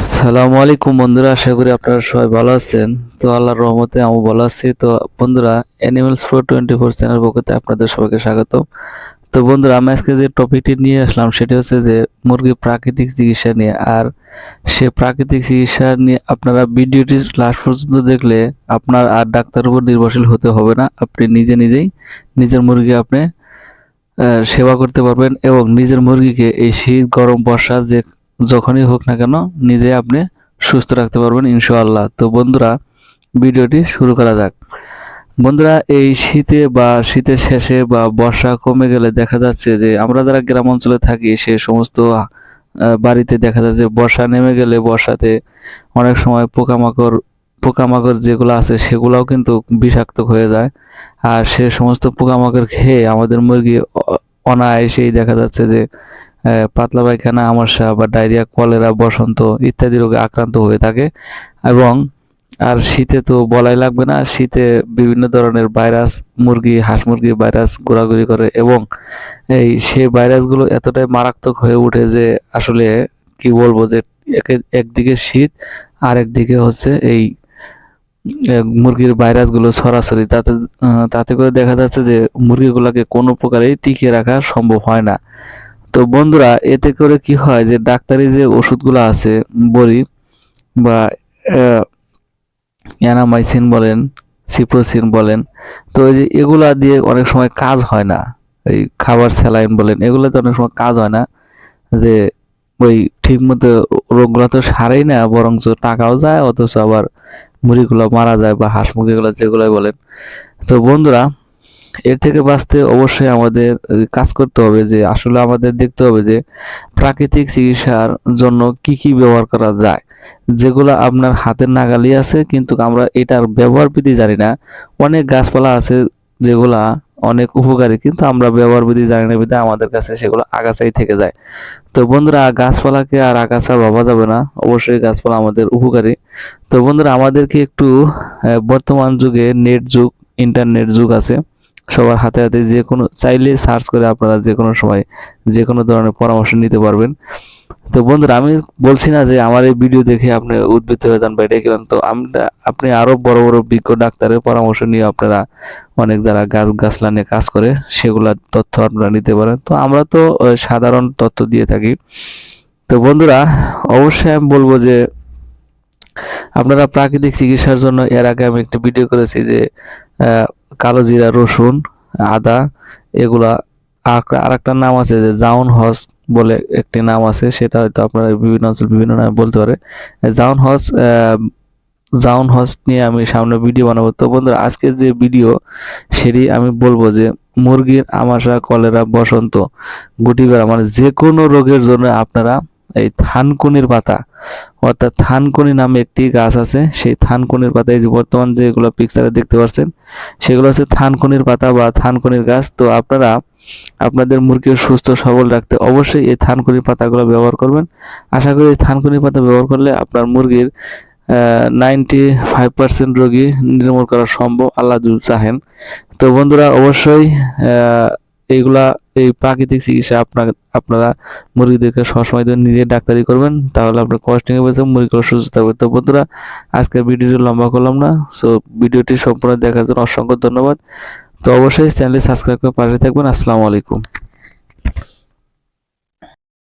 সালামু আলাইকুম বন্ধুরা, আশা করি আপনারা সবাই ভালো আছেন। তো আল্লাহর রহমতে আমি ভালো আছি। তো বন্ধুরা animals four twenty four channel পক্ষতে আপনাদের সবাইকে স্বাগত তো বন্ধুরা, আমি আজকে যে টপিকটি নিয়ে আসলাম, সেটি হচ্ছে যে মুরগি প্রাকৃতিক চিকিৎসা নিয়ে। আর সে প্রাকৃতিক চিকিৎসা নিয়ে আপনারা ভিডিওটি লাস্ট পর্যন্ত দেখলে আপনার আর ডাক্তারের উপর নির্ভরশীল হতে হবে না। আপনি নিজে নিজেই নিজের মুরগি আপনি সেবা করতে পারবেন এবং নিজের মুরগিকে এই শীত, গরম, বর্ষা যে যখনই হোক না কেন, নিজে আপনি সুস্থ রাখতে পারবেন ইনশাআল্লাহ। তো বন্ধুরা, ভিডিওটি শুরু করা যাক। বন্ধুরা, এই শীতে বা শীতের শেষে বা বর্ষা কমে গেলে দেখা যাচ্ছে যে, আমরা যারা গ্রাম অঞ্চলে থাকি, সে সমস্ত বাড়িতে দেখা যাচ্ছে বর্ষা নেমে গেলে বর্ষাতে অনেক সময় পোকামাকড় পোকামাকড় যেগুলো আছে, সেগুলোও কিন্তু বিষাক্ত হয়ে যায়। আর সে সমস্ত পোকামাকড় খেয়ে আমাদের মুরগি অনায়াসেই দেখা যাচ্ছে যে পাতলা পায়খানা আমাশা বা ডায়রিয়া, কলেরা, বসন্ত ইত্যাদি রোগে আক্রান্ত হয়ে থাকে। এবং আর শীতে তো বলাই লাগবে না, শীতে বিভিন্ন ধরনের ভাইরাস, মুরগি, হাঁস মুরগি ভাইরাস ঘোরাঘুরি করে এবং এই সেই ভাইরাসগুলো এতটাই মারাত্মক হয়ে ওঠে যে আসলে কি বলব যে একে- একদিকে শীত আর একদিকে হচ্ছে এই মুরগির ভাইরাসগুলো সরাসরি। তাতে তাতে করে দেখা যাচ্ছে যে মুরগিগুলোকে কোনো প্রকারেই টিকিয়ে রাখা সম্ভব হয় না। তো বন্ধুরা, এতে করে কি হয় যে ডাক্তারি যে ওষুধগুলো আছে, বড়ি বা অ্যানামাইসিন বলেন, সিপ্রোসিন বলেন, তো যে এগুলা দিয়ে অনেক সময় কাজ হয় না। এই খাবার স্যালাইন বলেন, এগুলোতে অনেক সময় কাজ হয় না যে ওই ঠিক মতো রোগগুলো তো সারেই না, বরঞ্চ টাকাও যায়, অথচ আবার মুড়িগুলো মারা যায় বা হাঁস মুরগিগুলো যেগুলোই বলেন। তো বন্ধুরা এর থেকে বাঁচতে অবশ্যই আমাদের কাজ করতে হবে যে আসলে আমাদের দেখতে হবে যে প্রাকৃতিক চিকিৎসার জন্য কি কি ব্যবহার করা যায়। যেগুলো আপনার হাতের নাগালি আছে, কিন্তু আমরা এটার ব্যবহার বিধি জানি না। অনেক গাছপালা আছে যেগুলা অনেক উপকারী, কিন্তু আমরা ব্যবহার বিধি জানি না বিধে আমাদের কাছে সেগুলো আগাছাই থেকে যায়। তো বন্ধুরা, গাছপালাকে আর আগাছা ভাবা যাবে না। অবশ্যই গাছপালা আমাদের উপকারী। তো বন্ধুরা, আমাদেরকে একটু বর্তমান যুগে নেট যুগ ইন্টারনেট যুগ আছে। সবার হাতে হাতে যে কোনো চাইলে সার্চ করে আপনারা যে কোনো সময় যে কোনো ধরনের পরামর্শ নিতে পারবেন। তো বন্ধুরা, আমি বলছি না যে আমার এই ভিডিও দেখে আপনি উদ্বৃত্ত হয়ে যান বা এটা কিনেন তো আমরা আপনি আরও বড় বড় বিজ্ঞ ডাক্তারের পরামর্শ নিয়ে আপনারা অনেক যারা গাছ গাছলা নিয়ে কাজ করে সেগুলার তথ্য আপনারা নিতে পারেন। তো আমরা তো সাধারণ তথ্য দিয়ে থাকি। তো বন্ধুরা, অবশ্যই আমি বলব যে আপনারা প্রাকৃতিক চিকিৎসার জন্য এর আগে আমি একটা ভিডিও করেছি যে কালো জিরা, রসুন, আদা, এগুলা আর একটা নাম আছে যে জাউন হস বলে একটি নাম আছে, সেটা হয়তো আপনারা বিভিন্ন অঞ্চল বিভিন্ন নামে বলতে পারে। জাউন হস জাউন হস নিয়ে আমি সামনে ভিডিও বানাবো। তো বন্ধুরা আজকের যে ভিডিও, সেটি আমি বলব যে মুরগির আমাশা, কলেরা, বসন্ত, গুটি বেড়া মানে যে কোনো রোগের জন্য আপনারা এই থানকুনির পাতা অর্থাৎ থানকুনি নামে একটি গাছ আছে, সেই থানকুনির পাতা এই যে বর্তমান যেগুলো পিকচারে দেখতে পাচ্ছেন সেগুলো হচ্ছে থানকুনির পাতা বা থানকুনির গাছ। তো আপনারা আপনাদের মুরগিকে সুস্থ, সবল রাখতে অবশ্যই এই থানকুনির পাতাগুলো ব্যবহার করবেন। আশা করি এই থানকুনির পাতা ব্যবহার করলে আপনার মুরগির নাইনটি ফাইভ পার্সেন্ট রোগী নির্মূল করা সম্ভব। আল্লাহ চাহেন। তো বন্ধুরা, অবশ্যই এইগুলা, এই প্রাকৃতিক চিকিৎসা আপনার, আপনারা মুরগিদেরকে সবসময় ধরে নিজে ডাক্তারি করবেন, তাহলে আপনার কস্টিং বেঁচে মুরগিগুলো সুস্থ থাকবে তো বন্ধুরা আজকে ভিডিওটি লম্বা করলাম না, সো ভিডিওটি সম্পূর্ণ দেখার জন্য অসংখ্য ধন্যবাদ। তো অবশ্যই চ্যানেলটি সাবস্ক্রাইব করে পাশে থাকবেন। আসসালামু আলাইকুম।